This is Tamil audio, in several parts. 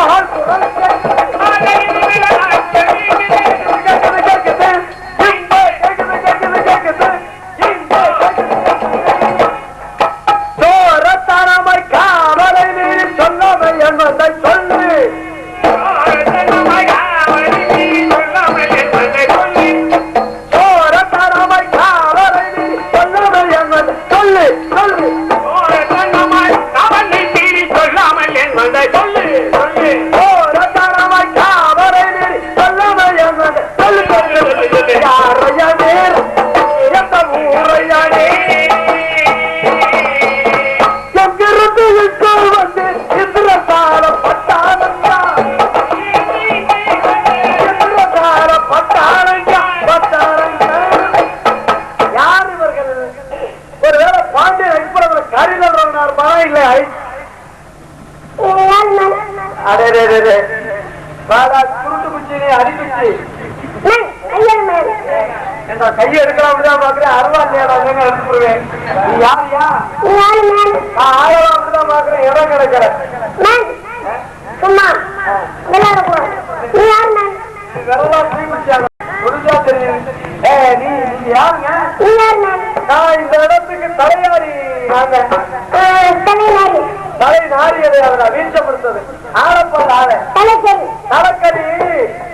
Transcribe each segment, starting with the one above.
யார் வாடா, குருட்டு குச்சி நீ அடிக்குச்சி என்ற கையை எடுக்கலாம் அப்படிதான் பாக்குறேன் அருவா இல்லையாடா எங்க எடுத்துருவேன் நீ யாரியா நான் ஆயிரம் அப்படிதான் பாக்குறேன் இடம் கிடைக்கல சும்மா. விளையாட போ. நீ யார் முடிஞ்சா தெரியும் ஏ நீ நீங்க யாருங்க? நான் நான் இந்த இடத்துக்கு தலையாரி. நாங்க தலைநாடு தலை நாரியதை அவரை வீழ்ச்சப்படுத்தது ஆரப்பல் ஆள. தலைச்சேரி தலைக்கறி.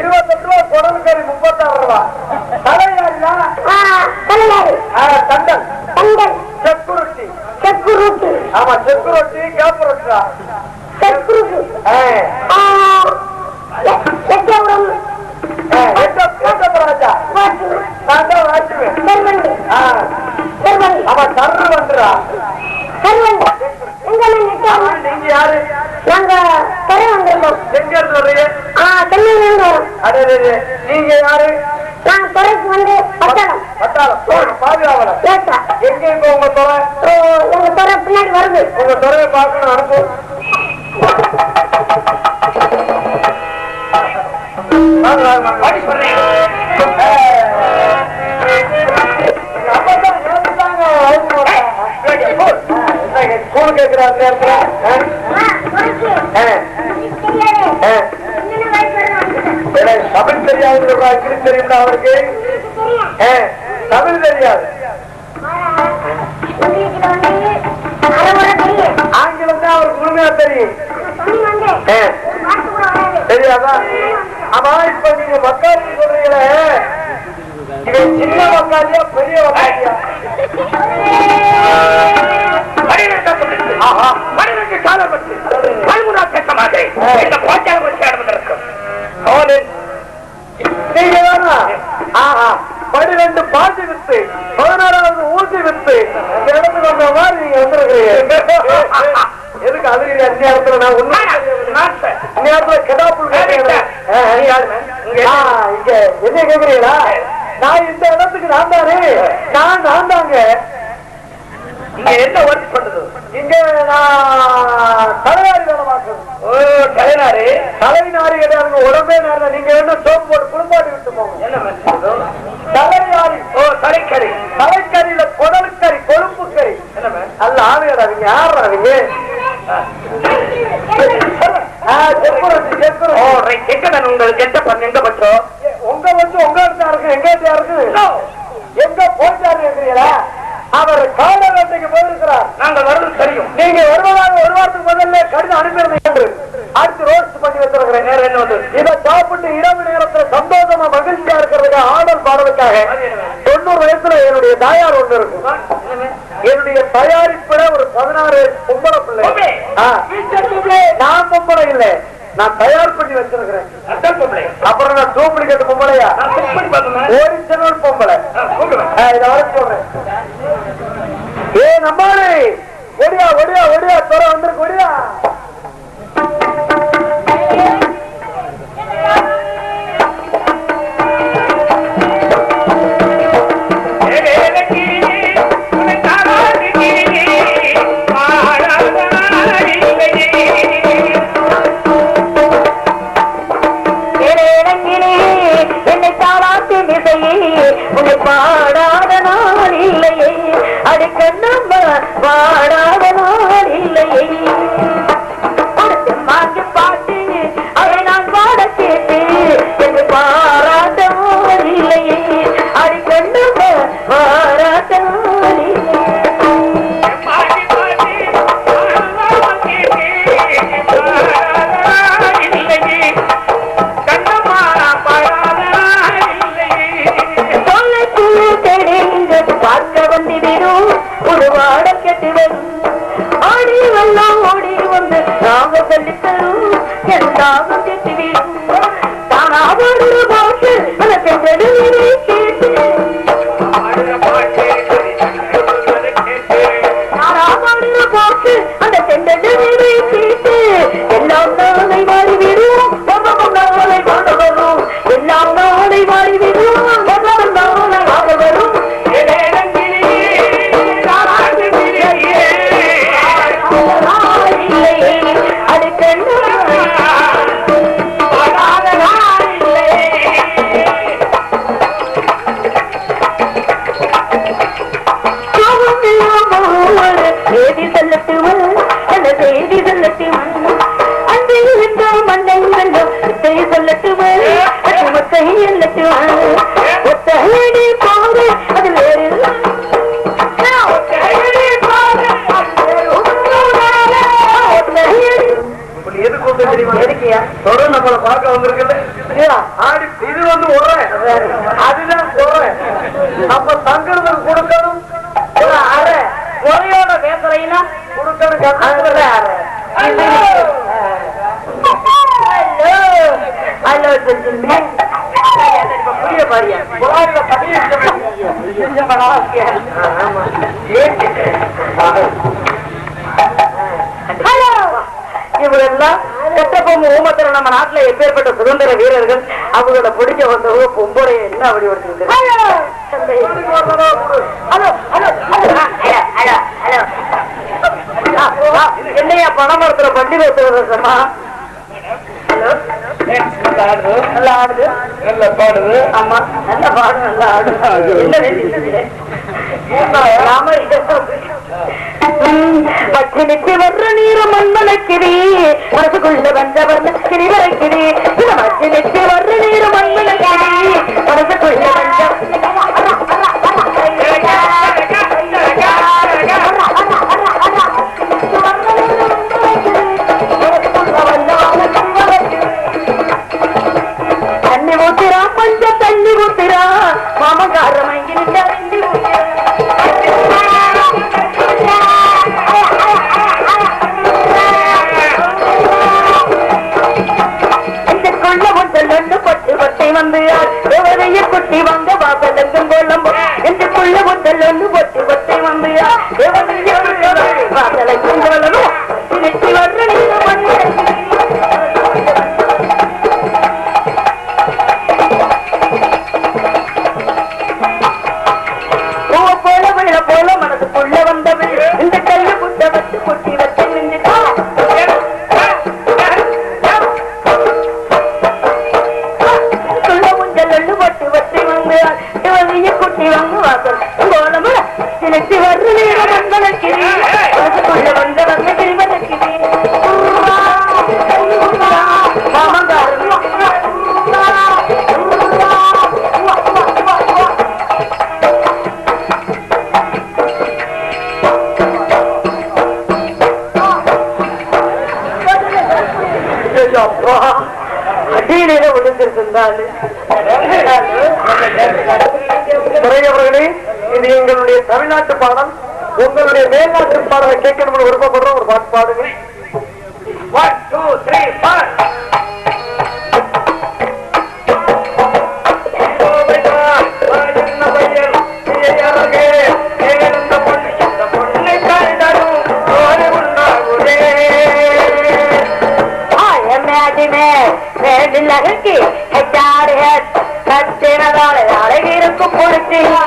இருபத்தெட்டு ரூபா குடல் தெரியுமா அவருக்கு தமிழ் தெரியாது. ஆங்கிலம் தான் அவருக்கு முழுமையா தெரியும். தெரியாதா? ஆமா இப்ப நீங்க மக்காளி சொல்றீங்களே. இவன் சின்ன மக்காளியா பெரிய மக்காளியா பனிரெண்டு காலம் பற்றி பல்முனா பேசமாக இந்த பாஞ்சால வச்சு நடந்திருக்கும் அவனு பனிரெண்டு பாட்டி வித்து பதினாறாவது ஊசி வித்து இடத்துக்கு வந்த மாதிரி நீங்க வந்துருக்கீங்க எதுக்கு அது அந்நேரத்துல நான் ஒண்ணு. ஆ, ஆ, இங்க என்ன கேக்குறீங்களா? நான் இந்த இடத்துக்கு நான் தானே? நான் நான் தாங்க. இங்க என்ன ஒர்க் பண்ணுது இங்க நான் தலையாரி வேலை பார்க்கணும் ஓ தலைநாரு? தலைநாரி கிடையாது உடம்பே நேரம் நீங்க என்ன சோப்பு போட்டு குளிப்பாட்டி விட்டு போங்க. என்ன தலையாரி ஓ தலைக்கறி. தலைக்கறியில குடல் கறி கொழுப்பு கறி. என்ன அல்ல ஆளுகிறாங்க யார் அவங்க செக்குரட்டி ஓ செக்குரட்டி ரைட் எங்க நான் உங்களுக்கு எந்த பண்ண எங்க பட்சம் உங்க வந்து உங்க இடத்தா இருக்கு எங்க இடத்தா இருக்கு? எங்க போயிட்டாரு இருக்கிறீங்களா? அவர் காலகட்டத்துக்கு போயிருக்கிறார். நாங்க வர்றது தெரியும் நீங்க வருவதாக ஒரு வாரத்துக்கு முதல்ல கடிதம் அனுப்பியிருந்தீங்க என்று. அடுத்து ரோஸ்ட் பண்ணி வச்சிருக்கிறேன். வேற என்ன வந்து? இதை சாப்பிட்டு இரவு நேரத்துல சந்தோஷமா மகிழ்ச்சியா இருக்கிறதுக்கு ஆடல் பாடுறதுக்காக தொண்ணூறு வயசுல என்னுடைய தாயார் ஒண்ணு இருக்கு. என்னுடைய தயாரிப்புல ஒரு பதினாறு பொம்பளை பிள்ளை. நான் பொம்பளை இல்ல. நான் தயார் பண்ணி வச்சிருக்கிறேன். அப்புறம் நான் டூப்ளிகேட் பொம்பளையா? ஒரிஜினல் பொம்பளை. இதை வர சொல்றேன். ஏ நம்மாரு ஒடியா ஒடியா ஒடியா துற வந்திருக்கு ஒடியா. பாட வெடுவிரை சுதந்திர வீரர்கள் அவங்கள பிடிச்ச வந்தவங்க பொம்பளைய என்ன அப்படி ஒருத்தர் என்னையா பணமரத்துல பண்டி வைத்தவரசமா பச்சை நிற்க வர்ற நீரம் மண்மணக்கிறே மனசுக்குள்ள வந்தவர் துறையவர்களே இது எங்களுடைய தமிழ்நாட்டு பாடம் உங்களுடைய மேல்நாட்டு பாடலை கேட்கணும்னு விருப்பப்படுறோம். ஒரு பாட்டு பாடுங்க. One two three Thank you.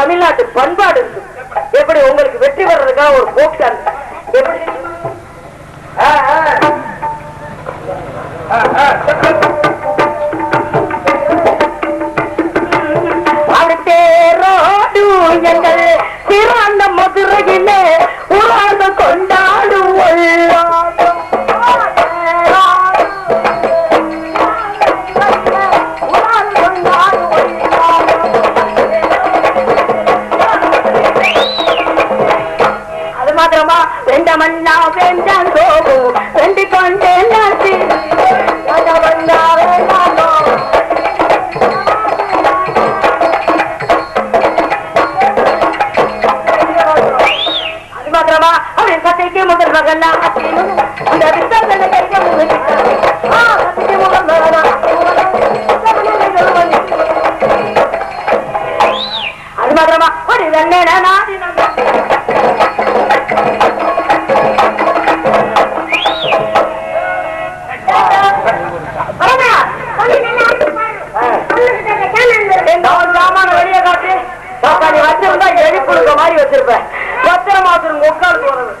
தமிழ்நாட்டு பண்பாடு இருக்கு. எப்படி உங்களுக்கு வெற்றி வர்றதுக்காக ஒரு போக்கு டான்ஸ் எப்படி? அடுத்தேரோடு எங்கள் சட்டைக்கு வித்தங்களை அது மாத்திரமா ஒரு வெண்ணெய் நாடி வெளியே காட்டு நீ வச்சிருந்தா எரிப்புழுக்க மாதிரி வச்சிருப்பேன் பத்திர மாசம் போறது.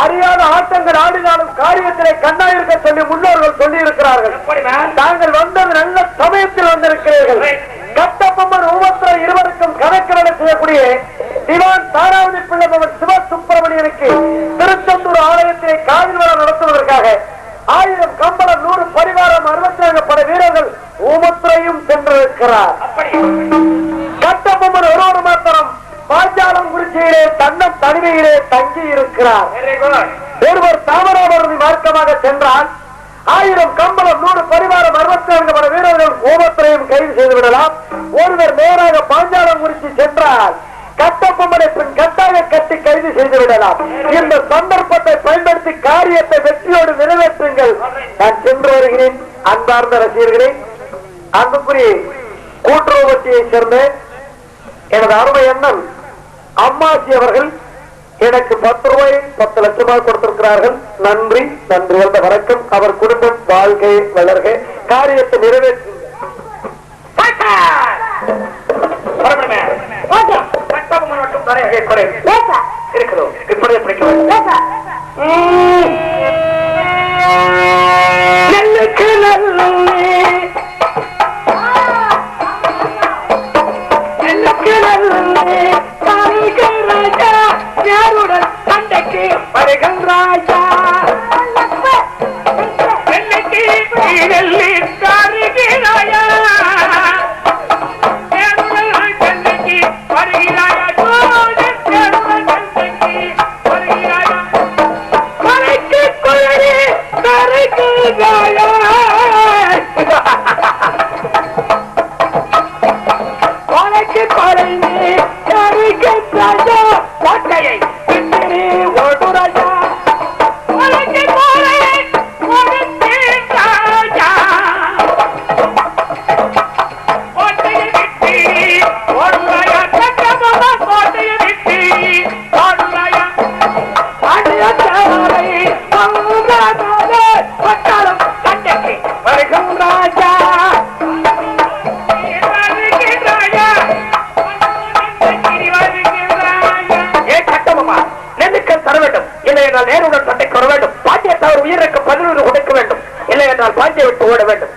அறியாத ஆட்டங்கள் ஆடினாலும் காரியத்திலே கண்ணாயிருக்க சொல்லி முன்னோர்கள் சொல்லி இருக்கிறார்கள் தாங்கள் வந்தது நல்ல சமயத்தில் வந்திருக்கிறீர்கள். கட்டபொம்மன் ஊமத்திர இருவருக்கும் கணக்கிரட செய்யக்கூடிய திவான் தாராவதி பிள்ளைபவன் சிவ சுப்பிரமணியனுக்கு திருச்செந்தூர் ஆலயத்திலே காவிரி விழா நடத்துவதற்காக ஆயிரம் கம்பளம் நூறு பரிவாரம் அறுபத்தி நான்கு பட வீரர்கள் ஊமத்துறையும் சென்றிருக்கிறார் கட்டபொம்மன் ஒருவர் மாத்திரம் பாஞ்சாலம் குறிச்சியிலே தன்னம் தனிமையிலே தங்கி இருக்கிறார். ஒருவர் தாமராபரணி மார்க்கமாக சென்றால் ஆயிரம் கம்பளம் நூறு பரிவாரம் அறுபத்தி நான்கு பல வீரர்கள் கோபத்திரையும் கைது செய்து விடலாம். ஒருவர் நேராக பாஞ்சாலம் குறிச்சி சென்றால் கட்டப்பொம்மனை பின் கட்டாய கட்டி கைது செய்து விடலாம். இந்த சந்தர்ப்பத்தை பயன்படுத்தி காரியத்தை வெற்றியோடு நிறைவேற்றுங்கள். நான் சென்று வருகிறேன் அன்பார்ந்த ரசிகர்களே. அன்புக்குரிய கூட்டுறவுத்தியை சேர்ந்த எனது அருமை அண்ணன் அம்மாசி அவர்கள் எனக்கு பத்து ரூபாய் பத்து லட்சமாக கொடுத்திருக்கிறார்கள். நன்றி நன்றி வந்த வணக்கம். அவர் குடும்பம் வாழ்க்கை வளர்க. காரியத்தை நிறைவேற்று இருக்கிறோம் இப்படியே பிடிக்க வேண்டும்